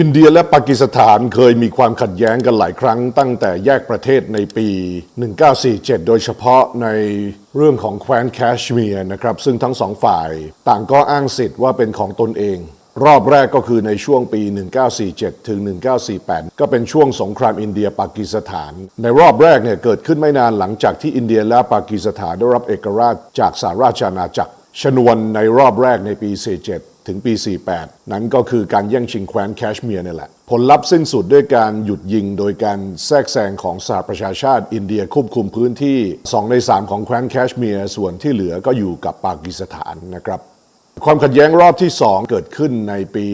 อินเดียและปากีสถานเคยมีความขัดแย้งกันหลายครั้งตั้งแต่แยกประเทศในปี 1947 โดยเฉพาะในเรื่องของแคว้นแคชเมียร์นะครับ ซึ่งทั้งสองฝ่ายต่างก็อ้างสิทธิ์ว่าเป็นของตนเอง รอบแรกก็คือในช่วงปี 1947 ถึง 1948 ก็เป็นช่วงสงครามอินเดียปากีสถาน ในรอบแรกเนี่ยเกิดขึ้นไม่นานหลังจากที่อินเดียและปากีสถานได้รับเอกราชจากสหราชอาณาจักร ชนวนในรอบแรกในปี 47 ถึงปี 48 นั้นก็คือการแย่งชิงแคว้นแคชเมียร์นี่แหละ ผลลัพธ์สิ้นสุดด้วยการหยุดยิงโดยการแทรกแซงของสหประชาชาติอินเดียควบคุมพื้นที่ 2 ใน 3 ของแคว้นแคชเมียร์ส่วนที่เหลือก็อยู่กับปากีสถานนะครับ ความขัดแย้งรอบที่ 2 เกิดขึ้นในปี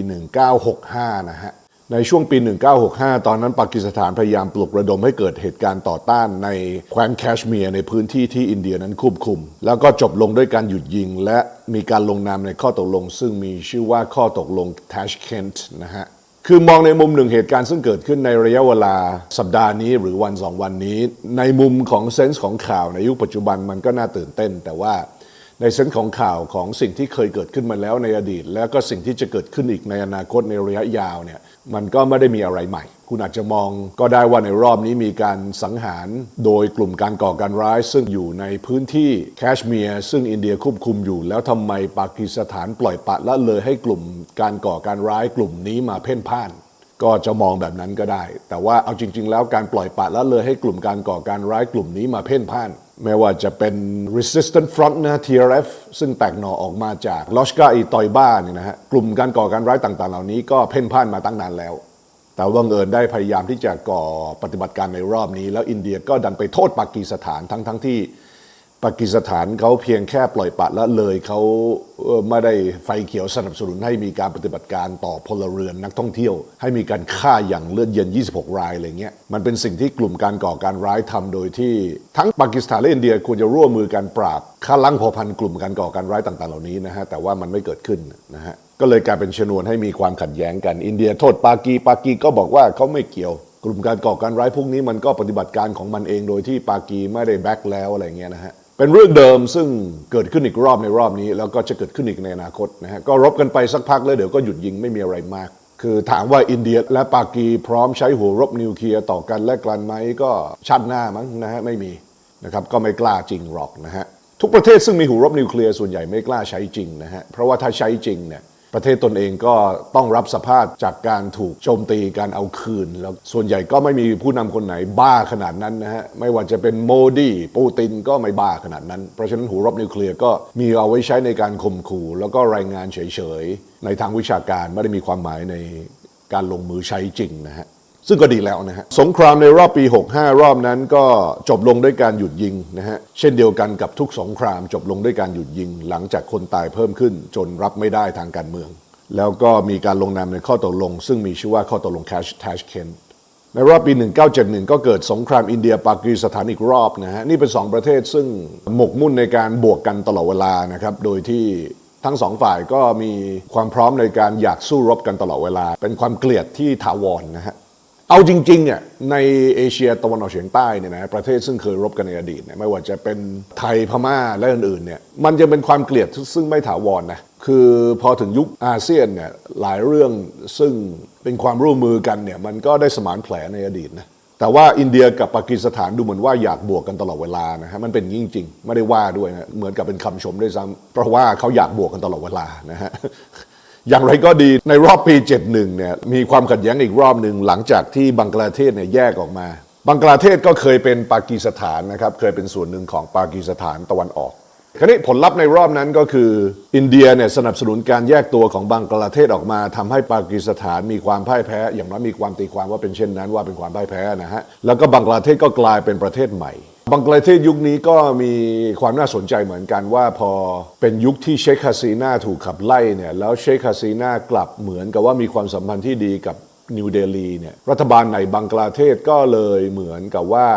1965 นะฮะ ในช่วงปี 1965 ตอนนั้นปากีสถานพยายามปลุกระดมให้เกิดเหตุการณ์ต่อต้านในแคว้นแคชเมียร์ในพื้นที่ที่อินเดียนั้นควบคุม แล้วก็จบลงด้วยการหยุดยิง และมีการลงนามในข้อตกลง ซึ่งมีชื่อว่าข้อตกลง Tashkent นะฮะคือมองในมุมหนึ่งเหตุการณ์ซึ่งเกิดขึ้นในระยะเวลาสัปดาห์นี้หรือวันสองวันนี้ ในมุมของเซนส์ของข่าวในยุคปัจจุบันมันก็น่าตื่นเต้น แต่ว่าในเซนส์ของข่าวของสิ่งที่เคยเกิดขึ้นมาแล้วในอดีต แล้วก็สิ่งที่จะเกิดขึ้นอีกในอนาคตในระยะยาวเนี่ย มันก็ไม่ได้มีอะไรใหม่ คุณอาจจะมองก็ได้ว่าในรอบนี้มีการสังหาร โดยกลุ่มการก่อการร้าย ซึ่งอยู่ในพื้นที่แคชเมียร์ซึ่งอินเดียควบคุมอยู่ แล้วทำไมปากีสถานปล่อยปะละเลยให้กลุ่มการก่อการร้ายกลุ่มนี้มาเพ่นพ่าน ก็จะมองแบบนั้นก็ได้ แต่ว่าเอาจริง ๆ แล้วการปล่อยปะละเลยให้กลุ่มการก่อการร้ายกลุ่มนี้มาเพ่นพ่าน ไม่ว่าจะเป็น resistant front นะ TRF ซึ่งแตกหน่อออกมาจากลอชกาอีตอยบ้าเนี่ยนะฮะกลุ่มการก่อการร้ายต่างๆ เหล่านี้ก็เพ่นพ่านมาตั้งนานแล้ว แต่ว่าบังเอิญได้พยายามที่จะก่อปฏิบัติการในรอบนี้ แล้วอินเดียก็ดันไปโทษปากีสถานทั้งๆทที่ ปากีสถานเขาเพียงแค่ปล่อยปะละเลยเขาไม่ได้ไฟเขียวสนับสนุนให้มีการปฏิบัติการต่อพลเรือนนักท่องเที่ยว ให้มีการฆ่าอย่างเลือดเย็น 26 รายอะไรเงี้ยมันเป็นสิ่งที่กลุ่มการก่อการร้ายทำโดยที่ทั้งปากีสถานและอินเดียควรจะร่วมมือกันปราบฆ่าล้างเผ่าพันธุ์กลุ่มการก่อการร้ายต่างๆ เหล่านี้นะฮะแต่ว่ามันไม่เกิดขึ้นนะฮะก็เลยกลายเป็นชนวนให้มีความขัดแย้งกัน อินเดียโทษปากีปากีก็บอกว่าเขาไม่เกี่ยวกลุ่มการก่อการร้ายพวกนี้มันก็ปฏิบัติการของมันเองโดยที่ปากีไม่ได้แบ็กแล้วอะไรเงี้ยนะฮะ เป็นเรื่องเดิมซึ่งเกิดขึ้นอีกรอบในรอบนี้ แล้วก็จะเกิดขึ้นอีกในอนาคตนะฮะก็รบกันไปสักพักแล้วเดี๋ยวก็หยุดยิงไม่มีอะไรมาก คือถามว่าอินเดียและปากีพร้อมใช้หัวรบนิวเคลียร์ต่อกันและกันไหมก็ชัดหน้ามั้งนะฮะไม่มีนะครับก็ไม่กล้าจริงหรอกนะฮะทุกประเทศซึ่งมีหัวรบนิวเคลียร์ส่วนใหญ่ไม่กล้าใช้จริงนะฮะเพราะว่าถ้าใช้จริงเนี่ย ประเทศตนเองก็ต้องรับสภาพจากการถูกโจมตีการเอาคืน แล้วส่วนใหญ่ก็ไม่มีผู้นำคนไหนบ้าขนาดนั้นนะฮะ ไม่ว่าจะเป็นโมดีปูตินก็ไม่บ้าขนาดนั้น เพราะฉะนั้นหูรบนิวเคลียร์ก็มีเอาไว้ใช้ในการข่มขู่ แล้วก็รายงานเฉยๆ ในทางวิชาการไม่ได้มีความหมายในการลงมือใช้จริงนะฮะ ซึ่งก็ดีแล้วนะฮะ สงครามในรอบปี 65 รอบนั้นก็จบลงด้วยการหยุดยิงนะฮะ เช่นเดียวกันกับทุกสงครามจบลงด้วยการหยุดยิง หลังจากคนตายเพิ่มขึ้น จนรับไม่ได้ทางการเมือง แล้วก็มีการลงนามในข้อตกลง ซึ่งมีชื่อว่าข้อตกลง Cash Tashkent ในรอบปี 1971 ก็เกิดสงครามอินเดียปากีสถานอีกรอบนะฮะ นี่เป็นสองประเทศซึ่งหมกมุ่นในการบวกกันตลอดเวลานะครับ โดยที่ทั้งสองฝ่ายก็มีความพร้อมในการอยากสู้รบกันตลอดเวลา เป็นความเกลียดที่ถาวรนะฮะ เอาจริงๆอะในเอเชียตะวันออกเฉียงใต้เนี่ยนะประเทศซึ่งเคยรบกันในอดีตเนี่ยไม่ว่าจะเป็นไทยพม่าและอื่นๆเนี่ยมันจะเป็นความเกลียดซึ่งไม่ถาวรนะคือพอถึงยุคอาเซียนเนี่ยหลายเรื่องซึ่งเป็นความร่วมมือกันเนี่ยมันก็ได้สมานแผลในอดีตนะแต่ว่าอินเดียกับปากีสถานดูเหมือนว่าอยากบวกกันตลอดเวลานะฮะมันเป็นอย่างจริง ๆ ไม่ได้ว่าด้วยนะเหมือนกับเป็นคำชมด้วยซ้ำเพราะว่าเขาอยากบวกกันตลอดเวลานะฮะ อย่างไรก็ดีในรอบปี 71 เนี่ยมีความขัดแย้งอีกรอบหนึ่งหลังจากที่บังกลาเทศเนี่ยแยกออกมา บังกลาเทศก็เคยเป็นปากีสถานนะครับเคยเป็นส่วนหนึ่งของปากีสถานตะวันออกคราวนี้ผลลัพธ์ในรอบนั้นก็คือ อินเดียเนี่ยสนับสนุนการแยกตัวของบังกลาเทศออกมาทำให้ปากีสถานมีความพ่ายแพ้ อย่างน้อยมีความตีความว่าเป็นเช่นนั้นว่าเป็นความพ่ายแพ้นะฮะแล้วก็บังกลาเทศก็กลายเป็นประเทศใหม่ บังกลาเทศยุคนี้ก็มีความน่าสนใจเหมือนกันว่าพอเป็นยุคที่เชคฮาซีนาถูกขับไล่เนี่ยแล้วเชคฮาซีนากลับเหมือนกับว่ามีความสัมพันธ์ที่ดีกับนิวเดลีเนี่ยรัฐบาลในบังกลาเทศก็เลยเหมือนกับว่า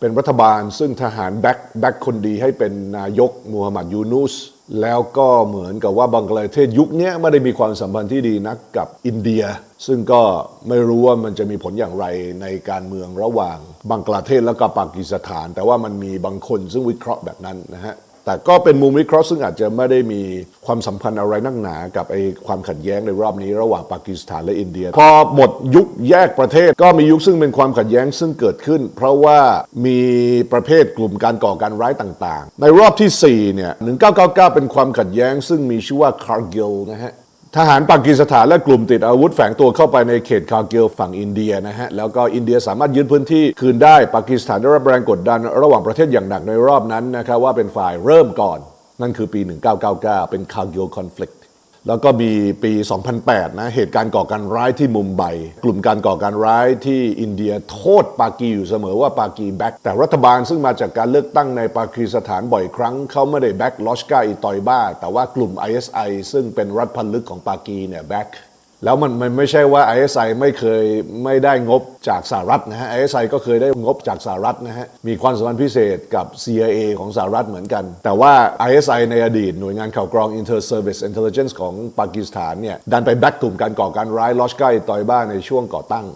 เป็นรัฐบาลซึ่งทหารแบ็คแบ็คคนดีให้เป็นนายกมูฮัมหมัดยูนุส แล้วก็เหมือนกับว่าบังกลาเทศยุคนี้ไม่ได้มีความสัมพันธ์ที่ดีนักกับอินเดีย ซึ่งก็ไม่รู้ว่ามันจะมีผลอย่างไรในการเมืองระหว่างบังกลาเทศและก็ปากีสถาน แต่ว่ามันมีบางคนซึ่งวิเคราะห์แบบนั้นนะฮะ แต่ก็เป็นมุมวิเคราะห์ซึ่งอาจจะไม่ได้มีความสัมพันธ์อะไรนักหนา กับไอ้ความขัดแย้งในรอบนี้ระหว่างปากีสถานและอินเดีย พอหมดยุคแยกประเทศ ก็มียุคซึ่งเป็นความขัดแย้งซึ่งเกิดขึ้น เพราะว่ามีประเภทกลุ่มการก่อการร้ายต่างๆ ในรอบที่4เนี่ย1999 เป็นความขัดแย้งซึ่งมีชื่อว่าคาร์กิลนะฮะ ทหารปากีสถานและกลุ่มติดอาวุธแฝงตัวเข้าไปในเขตคาร์กิลฝั่งอินเดียนะฮะ แล้วก็อินเดียสามารถยึดพื้นที่คืนได้ ปากีสถานได้รับแรงกดดันระหว่างประเทศอย่างหนักในรอบนั้นนะครับว่าเป็นฝ่ายเริ่มก่อน นั่นคือปี 1999 เป็นคาร์กิลคอนฟ lict แล้วก็มีปี 2008 นะ เหตุการณ์ก่อการร้ายที่มุมไบ กลุ่มการก่อการร้ายที่อินเดียโทษปากีอยู่เสมอว่าปากีแบ็กแต่รัฐบาลซึ่งมาจากการเลือกตั้งในปากีสถานบ่อยครั้งเขาไม่ได้แบ็กลอชกาอีตอยบ้า แต่ว่ากลุ่ม ISI ซึ่งเป็นรัฐพันลึกของปากีเนี่ยแบ็ก แล้วมันมันไม่ใช่ว่า ISI ไม่เคยไม่ได้งบจากสหรัฐนะฮะ ISI ก็เคยได้งบจากสหรัฐนะฮะ มีความสัมพันธ์พิเศษกับ CIA ของสหรัฐเหมือนกัน แต่ว่า ISI ในอดีตหน่วยงานข่าวกรอง Inter Service Intelligence ของปากีสถานเนี่ยดันไปแบ็กกลุ่มการก่อการร้ายลอชกาตอยบ้านในช่วงก่อตั้ง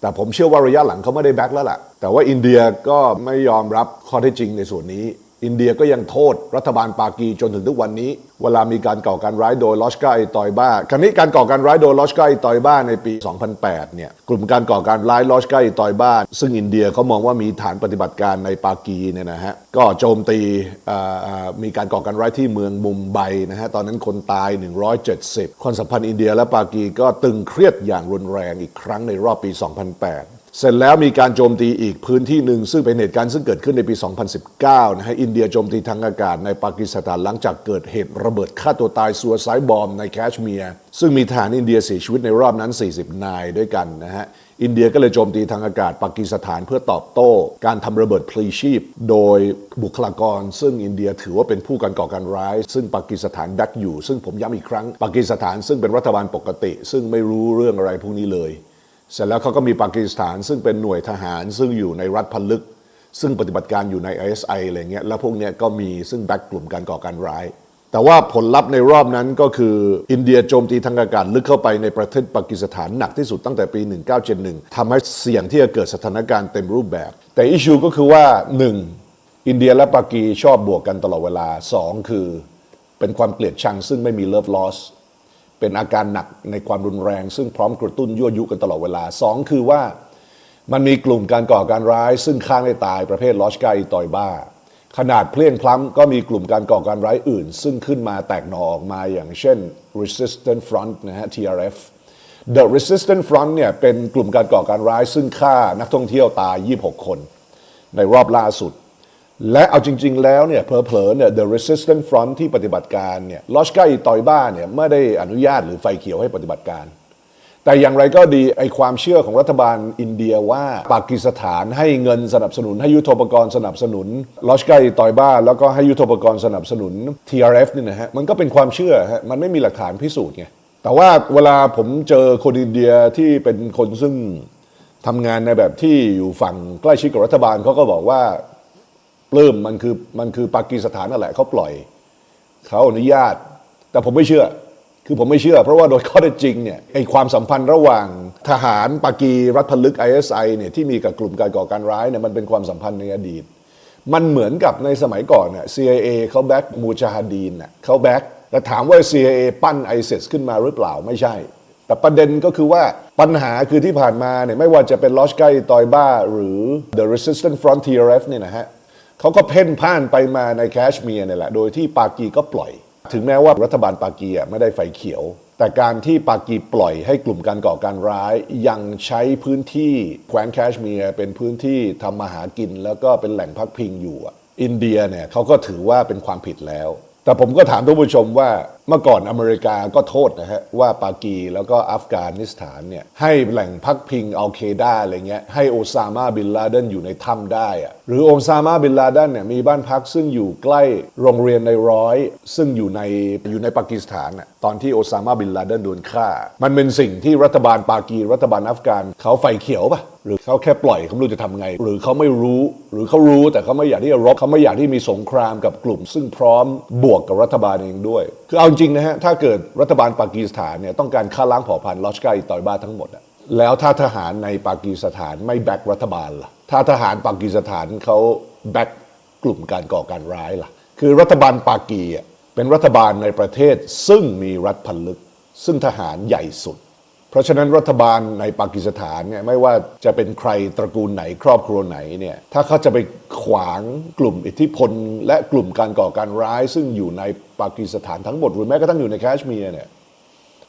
แต่ผมเชื่อว่าระยะหลังเขาไม่ได้แบ็กแล้วล่ะ แต่ว่าอินเดียก็ไม่ยอมรับข้อเท็จจริงในส่วนนี้ อินเดียก็ยังโทษรัฐบาลปากีจนถึงทุกวันนี้ เวลามีการก่อการร้ายโดยลอชกาตอยบ้าครั้นี้การก่อการร้ายโดยลอชกาตอยบ้าในปี 2008 เนี่ยกลุ่มการก่อการร้ายลอชกาตอยบ้าซึ่งอินเดียเขามองว่ามีฐานปฏิบัติการในปากีเนี่ยนะฮะก็โจมตีมีการก่อการร้ายที่เมืองมุมไบนะฮะตอนนั้นคนตาย 170 ความสัมพันธ์อินเดียและปากีก็ตึงเครียดอย่างรุนแรงอีกครั้งในรอบปี 2008 เสร็จแล้วมีการโจมตีอีกพื้นที่หนึ่ง ซึ่งเป็นเหตุการณ์ซึ่งเกิดขึ้นในปี 2019 นะฮะอินเดียโจมตีทางอากาศในปากีสถานหลังจากเกิดเหตุระเบิดฆ่าตัวตายซัวไซบอมในแคชเมียร์ซึ่งมีทหารอินเดียเสียชีวิตในรอบนั้น 40 นายด้วยกันนะฮะอินเดียก็เลยโจมตีทางอากาศปากีสถานเพื่อตอบโต้ การทำระเบิดพลีชีพ โดยบุคลากร ซึ่งอินเดียถือว่าเป็นผู้การก่อการร้าย ซึ่งปากีสถานแบ็กอยู่ ซึ่งผมย้ำอีกครั้งปากีสถานซึ่งเป็นรัฐบาลปกติ ซึ่งไม่รู้เรื่องอะไรพวกนี้เลย เสร็จแล้วเขาก็มีปากีสถาน ซึ่งเป็นหน่วยทหารซึ่งอยู่ในรัฐพันลึก ซึ่งปฏิบัติการอยู่ใน ISI อะไรเงี้ยแล้วพวกเนี้ยก็มีซึ่งแบ็กกลุ่มการก่อการร้าย แต่ว่าผลลัพธ์ในรอบนั้นก็คืออินเดียโจมตีทางอากาศลึกเข้าไปในประเทศปากีสถานหนักที่สุดตั้งแต่ปี 1971ทำให้เสี่ยงที่จะเกิดสถานการณ์เต็มรูปแบบ แต่อิชูก็คือว่า 1. อินเดียและปากีชอบบวกกันตลอดเวลา 2 คือเป็นความเกลียดชังซึ่งไม่มีเลิฟลอส เป็นอาการหนักในความรุนแรง ซึ่งพร้อมกระตุ้นยั่วยุกันตลอดเวลา 2 คือว่ามันมีกลุ่มการก่อการร้าย ซึ่งฆ่าไม่ตายประเภทลอชกาอีตอยบ้า ขนาดเพลียงพล้ำก็มีกลุ่มการก่อการร้ายอื่น ซึ่งขึ้นมาแตกหน่อออกมาอย่างเช่น Resistance Front นะฮะ TRF The Resistance Front เนี่ยเป็นกลุ่มการก่อการร้ายซึ่งฆ่านักท่องเที่ยวตาย 26 คน ในรอบล่าสุด และเอาจริง ๆ แล้วเนี่ยเผลอๆเนี่ย The Resistance Front ที่ปฏิบัติการเนี่ยลอชกาอีตอยบ้าเนี่ยไม่ได้อนุญาตหรือไฟเขียวให้ปฏิบัติการ แต่อย่างไรก็ดีไอความเชื่อของรัฐบาลอินเดียว่าปากีสถานให้เงินสนับสนุนให้ยุทโธปกรณ์สนับสนุนลอชกาอีตอยบ้า แล้วก็ให้ยุทโธปกรณ์สนับสนุน TRF นี่นะฮะมันก็เป็นความเชื่อฮะมันไม่มีหลักฐานพิสูจน์ไงแต่ว่าเวลาผมเจอคนอินเดียที่เป็นคนซึ่งทำงานในแบบที่อยู่ฝั่งใกล้ชิดกับรัฐบาลเขาก็บอกว่า ปลื้มมันคือมันคือปากีสถานนั่นแหละเขาปล่อยเขาอนุญาต แต่ผมไม่เชื่อ คือผมไม่เชื่อ เพราะว่าโดยข้อเท็จจริงเนี่ยไอความสัมพันธ์ระหว่างทหารปากีรัฐพลึก ISI เนี่ยที่มีกับกลุ่มการก่อการร้ายเนี่ยมันเป็นความสัมพันธ์ในอดีต มันเหมือนกับในสมัยก่อนเนี่ย CIA เขาแบ็กมูจาฮัดีนน่ะเขาแบ็กแต่ถามว่า CIA ปั้น ISIS ขึ้นมาหรือเปล่าไม่ใช่ แต่ประเด็นก็คือว่าปัญหาคือที่ผ่านมาเนี่ยไม่ว่าจะเป็นลอชไกตอยบ้าหรือ The Resistance Front TRF เนี่ยนะฮะ เขาก็เพ่นพ่านไปมาในแคชเมียร์เนี่ยแหละ โดยที่ปากีก็ปล่อย ถึงแม้ว่ารัฐบาลปากีอะไม่ได้ไฟเขียว แต่การที่ปากีปล่อยให้กลุ่มการก่อการร้าย ยังใช้พื้นที่แคว้นแคชเมียร์เป็นพื้นที่ทำมาหากิน แล้วก็เป็นแหล่งพักพิงอยู่อะอินเดียเนี่ยเขาก็ถือว่าเป็นความผิดแล้ว แต่ผมก็ถามท่านผู้ชมว่า เมื่อก่อนอเมริกาก็โทษนะฮะว่าปากีแล้วก็อัฟกานิสถานเนี่ยให้แหล่งพักพิงอัลเคด้าอะไรเงี้ยให้โอซามาบินลาเดนอยู่ในถ้ำได้อะหรือโอซามาบินลาเดนเนี่ยมีบ้านพักซึ่งอยู่ใกล้โรงเรียนในร้อย ซึ่งอยู่ในอยู่ในปากีสถานน่ะตอนที่โอซามาบินลาเดนโดนฆ่า มันเป็นสิ่งที่รัฐบาลปากีรัฐบาลอัฟกานเขาไฟเขียวปะหรือเขาแค่ปล่อยเขาไม่รู้จะทำไง หรือเขาไม่รู้หรือเขารู้แต่เขาไม่อยากที่จะรบเขาไม่อยากที่มีสงครามกับกลุ่ม ซึ่งพร้อมบวกกับรัฐบาลเองด้วยคือเอาจริงนะฮะ ถ้าเกิดรัฐบาลปากีสถานเนี่ยต้องการฆ่าล้างเผ่าพันธุ์ลอชกาอิตอยบ้าทั้งหมดอะแล้วถ้าทหารในปากีสถานไม่แบกรัฐบาลล่ะ ถ้าทหารปากีสถานเขาแบกกลุ่มการก่อการร้ายล่ะ คือรัฐบาลปากีเป็นรัฐบาลในประเทศซึ่งมีรัฐพันลึก ซึ่งทหารใหญ่สุด ราะฉะนั้นรัฐบาลในปากีสถานเนี่ยไม่ว่าจะเป็นใครตระกูลไหนครอบครัวไหนเนี่ยถ้าเขาจะไปขวางกลุ่มอิทธิพล และกลุ่มการก่อการร้าย ซึ่งอยู่ในปากีสถานทั้งหมดหรือแม้กระทั่งอยู่ในแคชเมียร์เนี่ย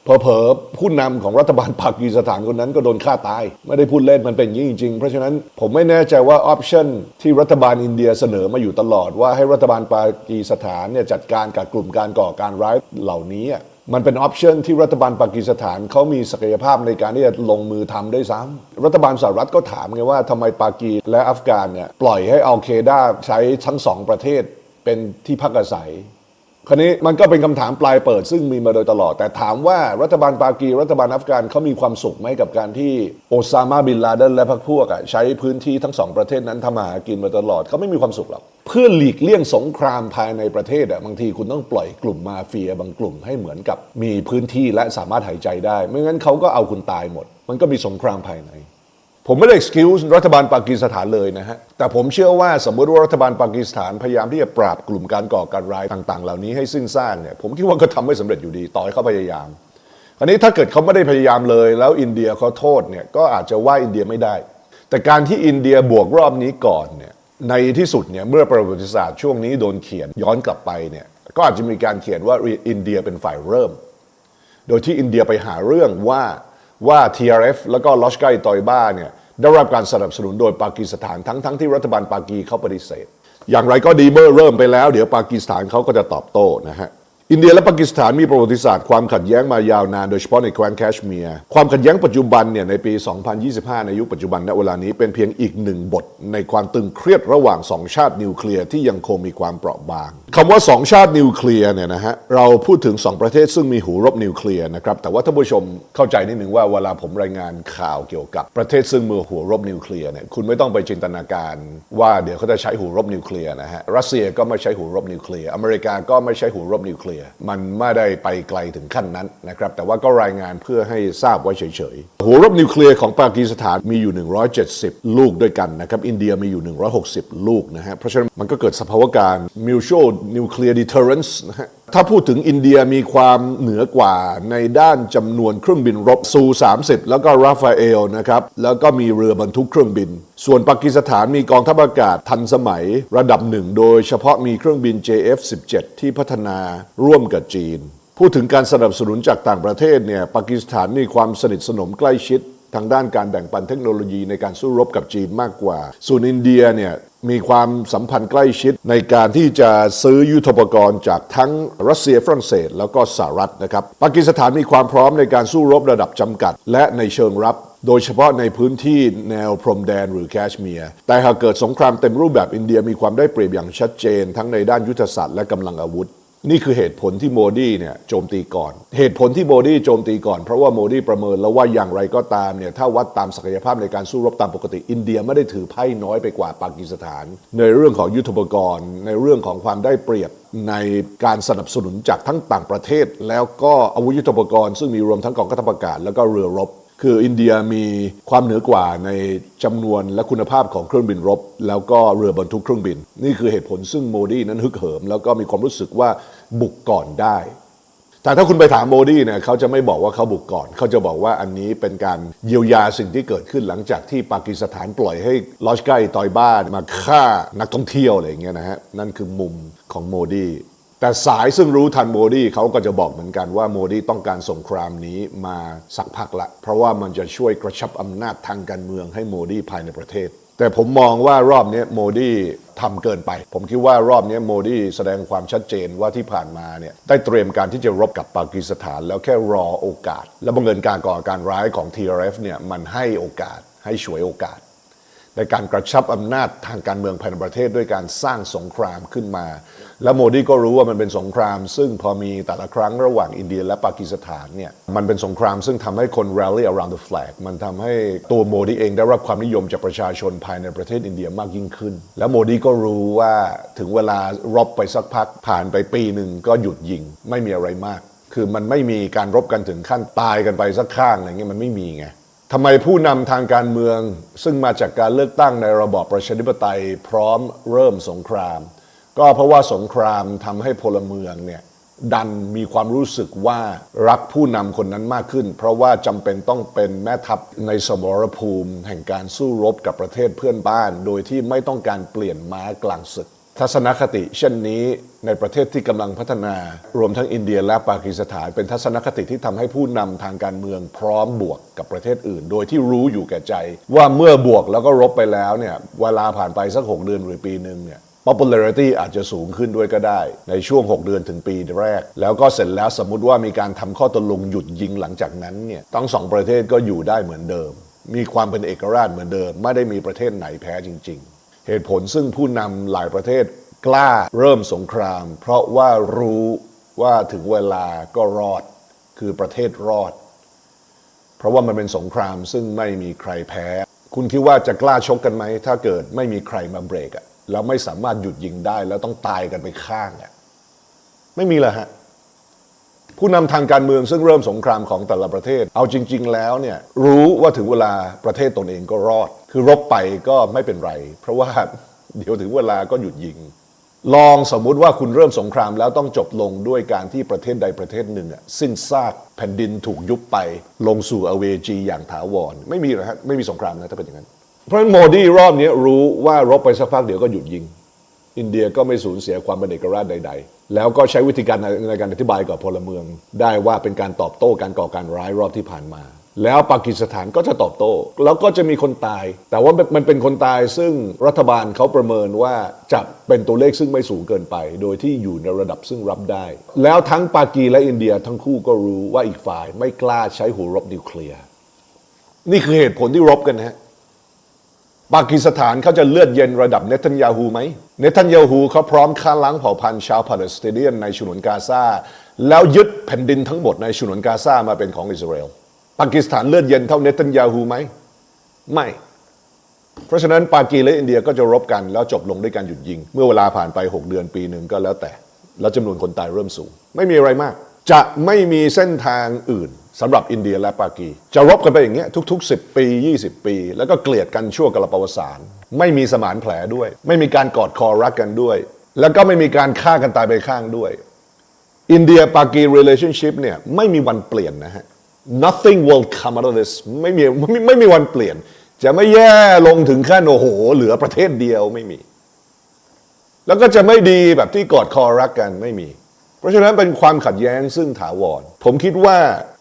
เผลอๆผู้นำของรัฐบาลปากีสถานคนนั้นก็โดนฆ่าตาย ไม่ได้พูดเล่นมันเป็นอย่างนี้จริงๆ เพราะฉะนั้นผมไม่แน่ใจว่าออปชันที่รัฐบาลอินเดียเสนอมาอยู่ตลอดว่าให้รัฐบาลปากีสถานเนี่ยจัดการกับกลุ่มการก่อการร้ายเหล่านี้ มันเป็นออปชันที่รัฐบาลปากีสถานเขามีศักยภาพในการที่จะลงมือทำได้ซ้ำรัฐบาลสหรัฐก็ถามไงว่าทำไมปากีและอัฟกานเนี่ยปล่อยให้อัลเคด้าใช้ทั้งสองประเทศเป็นที่พักอาศัย คราวนี้มันก็เป็นคำถามปลายเปิดซึ่งมีมาโดยตลอด แต่ถามว่ารัฐบาลปากี รัฐบาลอัฟกานเขามีความสุขไหมกับการที่โอซามาบินลาเดนและพรรคพวกอะใช้พื้นที่ทั้งสองประเทศนั้นทำมาหากินมาตลอดเขาไม่มีความสุขหรอกเพื่อหลีกเลี่ยงสงครามภายในประเทศอะบางทีคุณต้องปล่อยกลุ่มมาเฟียบางกลุ่มให้เหมือนกับมีพื้นที่และสามารถหายใจได้ ไม่งั้นเขาก็เอาคุณตายหมด มันก็มีสงครามภายใน ผมไม่ได้ excuse รัฐบาลปากีสถานเลยนะฮะ แต่ผมเชื่อว่าสมมติว่ารัฐบาลปากีสถานพยายามที่จะปราบกลุ่มการก่อการร้ายต่าง ๆ เหล่านี้ให้สิ้นซากเนี่ย ผมคิดว่าก็ทำไม่สำเร็จอยู่ดี ต่อให้เขาพยายาม คราวนี้ถ้าเกิดเขาไม่ได้พยายามเลย แล้วอินเดียเขาโทษเนี่ย ก็อาจจะว่าอินเดียไม่ได้ แต่การที่อินเดียบวกรอบนี้ก่อนเนี่ย ในที่สุดเนี่ย เมื่อประวัติศาสตร์ช่วงนี้โดนเขียนย้อนกลับไปเนี่ย ก็อาจจะมีการเขียนว่าอินเดียเป็นฝ่ายเริ่ม โดยที่อินเดียไปหาเรื่องว่าว่า TRF แล้วก็ลอชไกตอยบ้าเนี่ย ได้รับการสนับสนุนโดยปากีสถานทั้งทั้งที่รัฐบาลปากีเขาปฏิเสธ อย่างไรก็ดีเมื่อเริ่มไปแล้ว เดี๋ยวปากีสถานเขาก็จะตอบโต้นะฮะ อินเดียและปากีสถานมีประวัติศาสตร์ความขัดแย้งมายาวนานโดยเฉพาะในแคว้นแคชเมียร์ความขัดแย้งปัจจุบันเนี่ยในปี 2025 ในยุคปัจจุบันณเวลานี้เป็นเพียงอีกหนึ่งบท ในความตึงเครียดระหว่างสองชาตินิวเคลียร์ที่ยังคงมีความเปราะบางคำว่าสองชาตินิวเคลียร์เนี่ยนะฮะเราพูดถึงสองประเทศซึ่งมีหูรบนิวเคลียร์นะครับแต่ว่าท่านผู้ชมเข้าใจนิดหนึ่งว่าเวลาผมรายงานข่าวเกี่ยวกับประเทศซึ่งมีหูรบนิวเคลียร์เนี่ยคุณไม่ต้องไปจินตนาการ ว่าเดี๋ยวเขาจะใช้หูรบนิวเคลียร์นะฮะรัสเซียก็ไม่ใช้หูรบนิวเคลียร์อเมริกาก็ไม่ใช้หูรบนิวเคลียร์มันไม่ได้ไปไกลถึงขั้นนั้นนะครับ แต่ว่าก็รายงานเพื่อให้ทราบไว้เฉยๆ หัวรบนิวเคลียร์ของปากีสถานมีอยู่ 170 ลูกด้วยกันนะครับ อินเดียมีอยู่ 160 ลูกนะฮะ เพราะฉะนั้นมันก็เกิดสภาวะการ mutual nuclear deterrence นะฮะ ถ้าพูดถึงอินเดียมีความเหนือกว่าในด้านจำนวนเครื่องบินรบซู30 แล้วก็ราฟาเอลนะครับ แล้วก็มีเรือบรรทุกเครื่องบิน ส่วนปากีสถานมีกองทัพอากาศทันสมัยระดับหนึ่ง โดยเฉพาะมีเครื่องบิน JF-17 ที่พัฒนาร่วมกับจีน พูดถึงการสนับสนุนจากต่างประเทศเนี่ยปากีสถานมีความสนิทสนมใกล้ชิดทางด้านการแบ่งปันเทคโนโลยีในการสู้รบกับจีนมากกว่า ส่วนอินเดียเนี่ย มีความสัมพันธ์ใกล้ชิดในการที่จะซื้อยุทโธปกรณ์จากทั้งรัสเซียฝรั่งเศส แล้วก็สหรัฐนะครับปากีสถานมีความพร้อมในการสู้รบระดับจำกัด และในเชิงรับ โดยเฉพาะในพื้นที่แนวพรมแดนหรือแคชเมียร์แต่หากเกิดสงครามเต็มรูปแบบอินเดียมีความได้เปรียบอย่างชัดเจน ทั้งในด้านยุทธศาสตร์และกำลังอาวุธ นี่คือเหตุผลที่โมดีเนี่ยโจมตีก่อน เหตุผลที่โมดีโจมตีก่อน เพราะว่าโมดีประเมินแล้วว่าอย่างไรก็ตามเนี่ยถ้าวัดตามศักยภาพในการสู้รบตามปกติ อินเดียไม่ได้ถือไพ่น้อยไปกว่าปากีสถาน ในเรื่องของยุทธปกรณ์ ในเรื่องของความได้เปรียบในการสนับสนุนจากทั้งต่างประเทศ แล้วก็อาวุธยุทโธปกรณ์ซึ่งมีรวมทั้งกองทัพอากาศแล้วก็เรือรบ คืออินเดียมีความเหนือกว่าในจำนวนและคุณภาพของเครื่องบินรบ แล้วก็เรือบรรทุกเครื่องบิน นี่คือเหตุผลซึ่งโมดีนั้นฮึกเหิม แล้วก็มีความรู้สึกว่าบุกก่อนได้ แต่ถ้าคุณไปถามโมดีเนี่ยเขาจะไม่บอกว่าเขาบุกก่อน เขาจะบอกว่าอันนี้เป็นการเยียวยาสิ่งที่เกิดขึ้นหลังจากที่ปากีสถานปล่อยให้ลอชไกตอยบ้านมาฆ่านักท่องเที่ยวอะไรอย่างเงี้ยนะฮะนั่นคือมุมของโมดี แต่สายซึ่งรู้ทันโมดีเขาก็จะบอกเหมือนกันว่าโมดีต้องการสงครามนี้มาสักพักละ เพราะว่ามันจะช่วยกระชับอำนาจทางการเมืองให้โมดีภายในประเทศ แต่ผมมองว่ารอบนี้โมดีทำเกินไป ผมคิดว่ารอบนี้โมดีแสดงความชัดเจนว่าที่ผ่านมาเนี่ยได้เตรียมการที่จะรบกับปากีสถาน แล้วแค่รอโอกาส และบังเอิญการก่อการร้ายของ TRF เนี่ยมันให้โอกาสให้ฉวยโอกาสในการกระชับอำนาจทางการเมืองภายในประเทศด้วยการสร้างสงครามขึ้นมา แล้วโมดีก็รู้ว่ามันเป็นสงคราม ซึ่งพอมีแต่ละครั้งระหว่างอินเดียและปากีสถานเนี่ยมันเป็นสงครามซึ่งทำให้คน rally around the flag มันทำให้ตัวโมดีเองได้รับความนิยมจากประชาชนภายในประเทศอินเดียมากยิ่งขึ้น แล้วโมดีก็รู้ว่าถึงเวลารบไปสักพักผ่านไปปีหนึ่งก็หยุดยิงไม่มีอะไรมาก คือมันไม่มีการรบกันถึงขั้นตายกันไปสักข้างอะไรเงี้ยมันไม่มีไงทำไมผู้นำทางการเมือง ซึ่งมาจากการเลือกตั้งในระบอบประชาธิปไตยพร้อมเริ่มสงคราม ก็เพราะว่าสงครามทำให้พลเมืองเนี่ยดันมีความรู้สึกว่ารักผู้นำคนนั้นมากขึ้น เพราะว่าจำเป็นต้องเป็นแม่ทัพในสมรภูมิ แห่งการสู้รบกับประเทศเพื่อนบ้าน โดยที่ไม่ต้องการเปลี่ยนม้ากลางศึก ทัศนคติ เช่นนี้ในประเทศที่กำลังพัฒนารวมทั้งอินเดียและปากีสถานเป็นทัศนคติที่ทำให้ผู้นำทางการเมืองพร้อมบวกกับประเทศอื่น โดยที่รู้อยู่แก่ใจ ว่าเมื่อบวกแล้วก็รบไปแล้วเนี่ยเวลาผ่านไปสักหกเดือนหรือปีหนึ่งเนี่ย popularity อาจจะสูงขึ้นด้วยก็ได้ ในช่วง 6 เดือนถึงปีแรก แล้วก็เสร็จแล้วสมมุติว่ามีการทำข้อตกลงหยุดยิงหลังจากนั้นเนี่ยทั้งสองประเทศก็อยู่ได้เหมือนเดิม มีความเป็นเอกราชเหมือนเดิม ไม่ได้มีประเทศไหนแพ้จริง ๆ เหตุผลซึ่งผู้นำหลายประเทศกล้าเริ่มสงคราม เพราะว่ารู้ว่าถึงเวลาก็รอด คือประเทศรอด เพราะว่ามันเป็นสงครามซึ่งไม่มีใครแพ้ คุณคิดว่าจะกล้าชกกันไหม ถ้าเกิดไม่มีใครมาเบรกอะ แล้วไม่สามารถหยุดยิงได้ แล้วต้องตายกันไปข้างอะไม่มีเลยฮะผู้นำทางการเมืองซึ่งเริ่มสงครามของแต่ละประเทศ เอาจริง ๆ แล้วเนี่ยรู้ว่าถึงเวลาประเทศตนเองก็รอด คือรบไปก็ไม่เป็นไร เพราะว่าเดี๋ยวถึงเวลาก็หยุดยิง ลองสมมุติว่าคุณเริ่มสงครามแล้วต้องจบลงด้วยการที่ประเทศใดประเทศหนึ่งอะสิ้นซากแผ่นดินถูกยุบไป ลงสู่อเวจีอย่างถาวร ไม่มีหรอกฮะไม่มีสงครามนะถ้าเป็นอย่างนั้น เพราะโมดีรอบนี้รู้ว่ารบไปสักพักเดี๋ยวก็หยุดยิง อินเดียก็ไม่สูญเสียความเป็นเอกราชใด ๆ แล้วก็ใช้วิธีการในการอธิบายกับพลเมือง ได้ว่าเป็นการตอบโต้การก่อการร้ายรอบที่ผ่านมาแล้วปากีสถานก็จะตอบโต้ แล้วก็จะมีคนตาย แต่ว่ามันเป็นคนตายซึ่งรัฐบาลเขาประเมินว่าจะเป็นตัวเลขซึ่งไม่สูงเกินไป โดยที่อยู่ในระดับซึ่งรับได้ แล้วทั้งปากีและอินเดียทั้งคู่ก็รู้ว่าอีกฝ่ายไม่กล้าใช้หัวรบนิวเคลียร์นี่คือเหตุผลที่รบกันนะฮะ ปากีสถานเขาจะเลือดเย็นระดับเนทันยาฮูไหมเนทันยาฮูเขาพร้อมฆ่าล้างเผ่าพันธุ์ชาวปาเลสไตเนียนในฉนวนกาซาแล้วยึดแผ่นดินทั้งหมดในฉนวนกาซามาเป็นของอิสราเอลปากีสถานเลือดเย็นเท่าเนทันยาฮูไหมไม่ เพราะฉะนั้นปากีและอินเดียก็จะรบกันแล้วจบลงด้วยการหยุดยิง เมื่อเวลาผ่านไป 6 เดือนปีหนึ่งก็แล้วแต่ แล้วจำนวนคนตายเริ่มสูง ไม่มีอะไรมาก จะไม่มีเส้นทางอื่น สำหรับอินเดียและปากี จะรบกันไปอย่างเงี้ยทุก ๆ 10 ปี 20 ปี แล้วก็เกลียดกันชั่วกระปวสารไม่มีสมานแผลด้วย ไม่มีการกอดคอรักกันด้วย แล้วก็ไม่มีการฆ่ากันตายไปข้างด้วยอินเดียปากี relationship เนี่ยไม่มีวันเปลี่ยนนะฮะ nothing will come out of this ไม่มีไม่ไม่มีวันเปลี่ยน จะไม่แย่ลงถึงขั้นโอ้โห เหลือประเทศเดียวไม่มี แล้วก็จะไม่ดีแบบที่กอดคอรักกันไม่มี เพราะฉะนั้นเป็นความขัดแย้งซึ่งถาวร ผมคิดว่า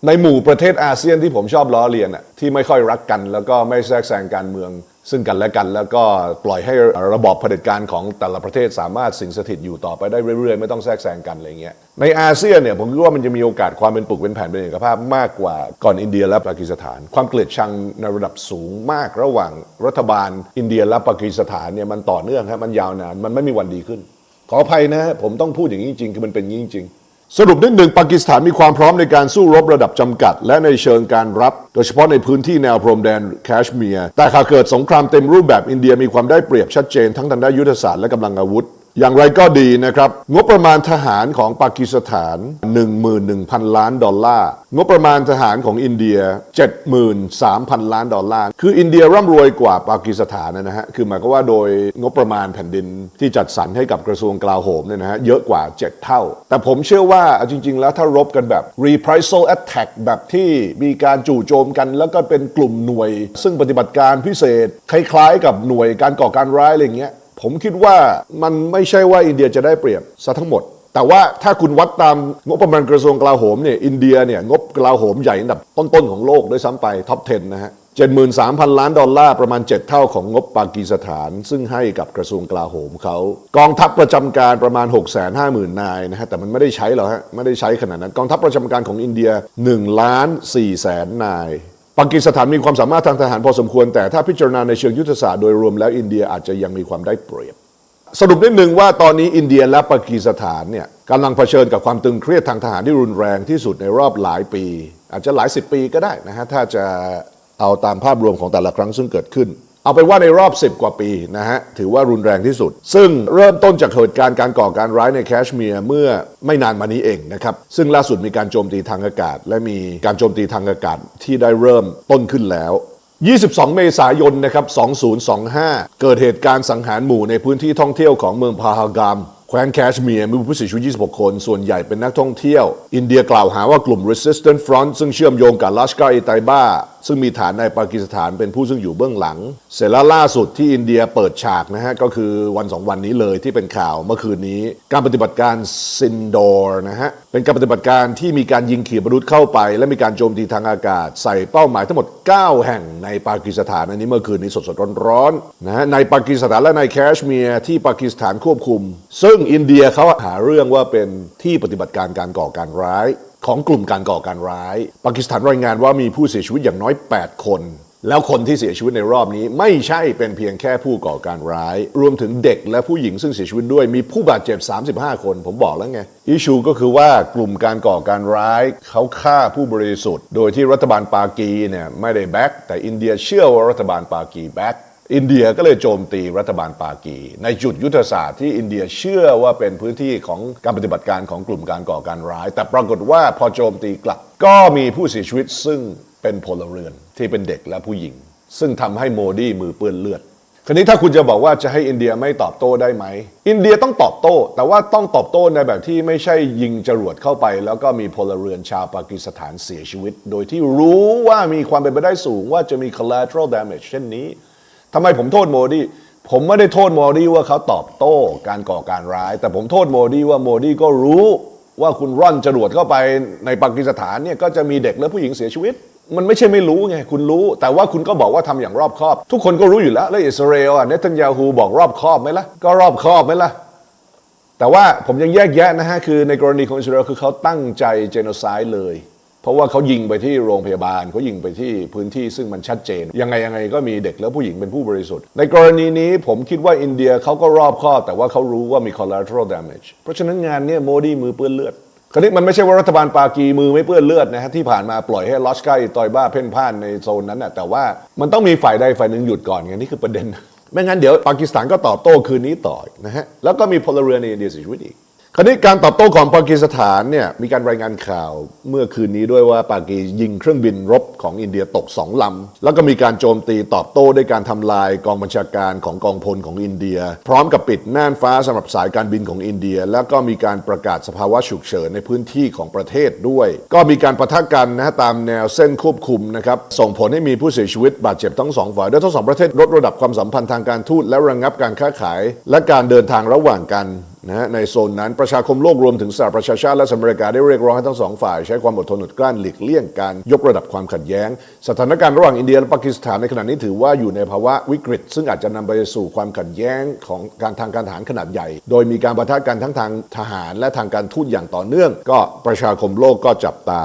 ในหมู่ประเทศอาเซียนที่ผมชอบล้อเลียนอะที่ไม่ค่อยรักกัน แล้วก็ไม่แทรกแซงการเมือง ซึ่งกันและกันแล้วก็ปล่อยให้ระบอบเผด็จการของแต่ละประเทศสามารถสิงสถิตอยู่ต่อไปได้เรื่อยๆ ไม่ต้องแทรกแซงกันอะไรเงี้ยในอาเซียนเนี่ยผมคิดว่ามันจะมีโอกาสความเป็นปึกเป็นแผ่นเป็นเอกภาพมากกว่าก่อนอินเดียและปากีสถาน ความเกลียดชังในระดับสูงมากระหว่างรัฐบาลอินเดียและปากีสถานเนี่ยมันต่อเนื่องครับมันยาวนานมันไม่มีวันดีขึ้น ขออภัยนะผมต้องพูดอย่างนี้จริงคือมันเป็นอย่างนี้จริงสรุปนิดหนึ่งปากีสถานมีความพร้อมในการสู้รบระดับจำกัด และในเชิงการรับ โดยเฉพาะในพื้นที่แนวพรมแดนแคชเมียร์แต่หากเกิดสงครามเต็มรูปแบบอินเดียมีความได้เปรียบชัดเจนทั้งทางด้านยุทธศาสตร์และกำลังอาวุธ อย่างไรก็ดีนะครับ งบประมาณทหารของปากีสถาน 11,000 ล้านดอลลาร์ งบประมาณทหารของอินเดีย 73,000 ล้านดอลลาร์ คืออินเดียร่ำรวยกว่าปากีสถานนะฮะ คือหมายความว่าโดยงบประมาณแผ่นดินที่จัดสรรให้กับกระทรวงกลาโหมเนี่ยนะฮะเยอะกว่า 7 เท่า แต่ผมเชื่อว่าจริง ๆ แล้วถ้ารบกันแบบ reprisal attack แบบที่มีการจู่โจมกันแล้วก็เป็นกลุ่มหน่วย ซึ่งปฏิบัติการพิเศษคล้ายๆ กับหน่วยการก่อการร้ายอะไรเงี้ย ผมคิดว่ามันไม่ใช่ว่าอินเดียจะได้เปรียบซะทั้งหมด แต่ว่าถ้าคุณวัดตามงบประมาณกระทรวงกลาโหมเนี่ยอินเดียเนี่ยงบกลาโหมใหญ่อันดับต้นๆของโลกด้วยซ้ำไปท็อป 10 นะฮะ73,000 ล้านดอลลาร์ประมาณ 7 เท่าของงบปากีสถาน ซึ่งให้กับกระทรวงกลาโหมเขา กองทัพประจำการประมาณ 650,000 นายนะฮะแต่มันไม่ได้ใช้หรอกฮะไม่ได้ใช้ขนาดนั้นกองทัพประจำการของอินเดีย1ล้าน4แสนนาย ปากีสถานมีความสามารถทางทหารพอสมควร แต่ถ้าพิจารณาในเชิงยุทธศาสตร์โดยรวมแล้วอินเดียอาจจะยังมีความได้เปรียบ สรุปนิดหนึ่งว่าตอนนี้อินเดียและปากีสถานเนี่ยกำลังเผชิญกับความตึงเครียดทางทหารที่รุนแรงที่สุดในรอบหลายปี อาจจะหลายสิบปีก็ได้นะฮะถ้าจะเอาตามภาพรวมของแต่ละครั้งซึ่งเกิดขึ้น เอาเป็นว่าในรอบ 10 กว่าปีนะฮะ ถือว่ารุนแรงที่สุด ซึ่งเริ่มต้นจากเหตุการณ์การก่อการร้ายในแคชเมียร์เมื่อไม่นานมานี้เองนะครับ ซึ่งล่าสุดมีการโจมตีทางอากาศ และมีการโจมตีทางอากาศที่ได้เริ่มต้นขึ้นแล้ว 22 เมษายนนะครับ 2025 เกิดเหตุการณ์สังหารหมู่ในพื้นที่ท่องเที่ยวของเมืองพาฮากามแคว้นแคชเมียร์มีผู้เสียชีวิต 26 คน ส่วนใหญ่เป็นนักท่องเที่ยว อินเดียกล่าวหาว่ากลุ่ม Resistance Front ซึ่งเชื่อมโยงกับลัชกาอีไตบ้า ซึ่งมีฐานในปากีสถานเป็นผู้ซึ่งอยู่เบื้องหลัง เสร็จแล้วล่าสุดที่อินเดียเปิดฉากนะฮะก็คือวันสองวันนี้เลยที่เป็นข่าวเมื่อคืนนี้ การปฏิบัติการซินดอร์นะฮะเป็นการปฏิบัติการที่มีการยิงขีปนาวุธเข้าไป และมีการโจมตีทางอากาศ ใส่เป้าหมายทั้งหมด 9 แห่งในปากีสถานอันนี้เมื่อคืนนี้สดๆร้อนๆนะฮะในปากีสถานและในแคชเมียร์ที่ปากีสถานควบคุม ซึ่งอินเดียเขาหาเรื่องว่าเป็นที่ปฏิบัติการการก่อการร้าย ของกลุ่มการก่อการร้าย ปากีสถานรายงานว่ามีผู้เสียชีวิตอย่างน้อย 8 คน แล้วคนที่เสียชีวิตในรอบนี้ ไม่ใช่เป็นเพียงแค่ผู้ก่อการร้าย รวมถึงเด็กและผู้หญิงซึ่งเสียชีวิตด้วยมีผู้บาดเจ็บ 35 คน ผมบอกแล้วไงอิชูก็คือว่ากลุ่มการก่อการร้ายเขาฆ่าผู้บริสุทธิ์ โดยที่รัฐบาลปากีเนี่ยไม่ได้แบ็กแต่อินเดียเชื่อว่ารัฐบาลปากีแบ็ก อินเดียก็เลยโจมตีรัฐบาลปากี ในจุดยุทธศาสตร์ที่อินเดียเชื่อว่าเป็นพื้นที่ของการปฏิบัติการของกลุ่มการก่อการร้าย แต่ปรากฏว่าพอโจมตีกลับ ก็มีผู้เสียชีวิตซึ่งเป็นพลเรือนที่เป็นเด็กและผู้หญิง ซึ่งทำให้โมดีมือเปื้อนเลือดคราวนี้ถ้าคุณจะบอกว่าจะให้อินเดียไม่ตอบโต้ได้ไหม อินเดียต้องตอบโต้ แต่ว่าต้องตอบโต้ในแบบที่ไม่ใช่ยิงจรวดเข้าไป แล้วก็มีพลเรือนชาวปากีสถานเสียชีวิต โดยที่รู้ว่ามีความเป็นไปได้สูงว่าจะมี collateral damage เช่นนี้ ทำไมผมโทษโมดีผมไม่ได้โทษโมดีว่าเขาตอบโต้การก่อการร้าย แต่ผมโทษโมดีว่าโมดีก็รู้ว่าคุณร่อนจรวดเข้าไปในปากีสถานเนี่ยก็จะมีเด็กและผู้หญิงเสียชีวิต มันไม่ใช่ไม่รู้ไงคุณรู้ แต่ว่าคุณก็บอกว่าทำอย่างรอบคอบ ทุกคนก็รู้อยู่แล้ว แล้วอิสราเอลอะเนตันยาฮูบอกรอบคอบไหมล่ะก็รอบคอบไหมล่ะแต่ว่าผมยังแยกแยะนะฮะคือในกรณีของอิสราเอลคือเขาตั้งใจเจโนไซด์เลย เพราะว่าเขายิงไปที่โรงพยาบาลเขายิงไปที่พื้นที่ซึ่งมันชัดเจน ยังไงยังไงก็มีเด็กและผู้หญิงเป็นผู้บริสุทธิ์ ในกรณีนี้ผมคิดว่าอินเดียเขาก็รอบคอบแต่ว่าเขารู้ว่ามี collateral damage เพราะฉะนั้นงานนี้โมดีมือเปื้อนเลือดคราวนี้มันไม่ใช่ว่ารัฐบาลปากีมือไม่เปื้อนเลือดนะฮะที่ผ่านมาปล่อยให้ลอสกาอิตอยบ้าเพ่นพ่านในโซนนั้นนะแต่ว่ามันต้องมีฝ่ายใดฝ่ายหนึ่งหยุดก่อนไงนี่คือประเด็น ไม่งั้นเดี๋ยวปากีสถานก็ตอบโต้คืนนี้ต่อนะฮะแล้วก็มีพลเรือนในอินเดียเสียชีวิตอีก คราวนี้การตอบโต้ของปากีสถานเนี่ยมีการรายงานข่าวเมื่อคืนนี้ด้วยว่าปากียิงเครื่องบินรบของอินเดียตกสองลำ แล้วก็มีการโจมตีตอบโต้ด้วยการทำลายกองบัญชาการของกองพลของอินเดีย พร้อมกับปิดน่านฟ้าสำหรับสายการบินของอินเดีย แล้วก็มีการประกาศสภาวะฉุกเฉินในพื้นที่ของประเทศด้วย ก็มีการปะทะกันนะฮะตามแนวเส้นควบคุมนะครับส่งผลให้มีผู้เสียชีวิตบาดเจ็บทั้งสองฝ่ายโดยทั้งสองประเทศลดระดับความสัมพันธ์ทางการทูตและระงับการค้าขาย และการเดินทางระหว่างกัน นะในโซนนั้นประชาคมโลกรวมถึงสหประชาชาติและสหรัฐอเมริกาได้เรียกร้องให้ทั้งสองฝ่าย ใช้ความอดทนอดกลั้นหลีกเลี่ยงการยกระดับความขัดแย้ง สถานการณ์ระหว่างอินเดียและปากีสถานในขณะนี้ถือว่าอยู่ในภาวะวิกฤต ซึ่งอาจจะนำไปสู่ความขัดแย้งของการทางการทหารขนาดใหญ่ โดยมีการปะทะกันทั้งทางทหาร และทางการทูตอย่างต่อเนื่อง ก็ประชาคมโลกก็จับตา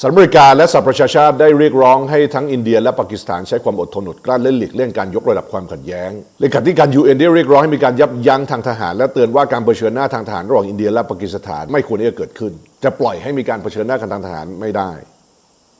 สหรัฐอเมริกาและสหประชาชาติได้เรียกร้องให้ทั้งอินเดียและปากีสถานใช้ความอดทนอดกลั้นและหลีกเลี่ยงการยกระดับความขัดแย้งเลขาธิการ UN ได้เรียกร้องให้มีการยับยั้งทางทหาร และเตือนว่าการเผชิญหน้าทางทหารระหว่างอินเดียและปากีสถานไม่ควรที่จะเกิดขึ้น จะปล่อยให้มีการเผชิญหน้ากันทางทหารไม่ได้